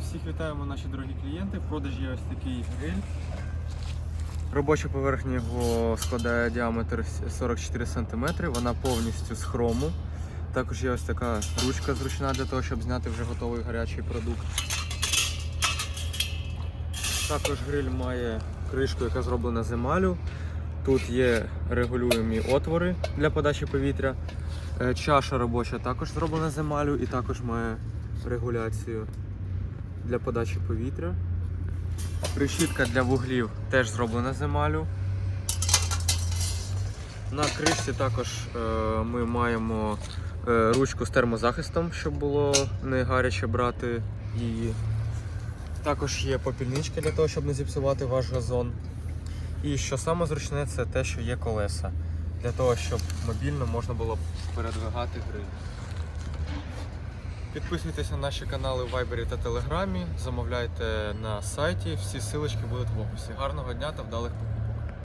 Всіх вітаємо наші дорогі клієнти. В продажі є ось такий гриль. Робоча поверхня його складає діаметр 44 см, вона повністю з хрому. Також є ось така ручка зручна для того, щоб зняти вже готовий гарячий продукт. Також гриль має кришку, яка зроблена з емалю. Тут є регулюємі отвори для подачі повітря. Е, Чаша робоча також зроблена з емалю і також має регуляцію для подачі повітря. Решітка для вуглів теж зроблена з емалю. На кришці також е, ми маємо е, ручку з термозахистом, щоб було не гаряче брати її. Також є попільнички для того, щоб не зіпсувати ваш газон. І що саме зручне, це те, що є колеса. Для того, щоб мобільно можна було передвигати гриль. Підписуйтесь на наші канали в Viber та Телеграмі, замовляйте на сайті, всі силочки будуть в описі. Гарного дня та вдалих покупок!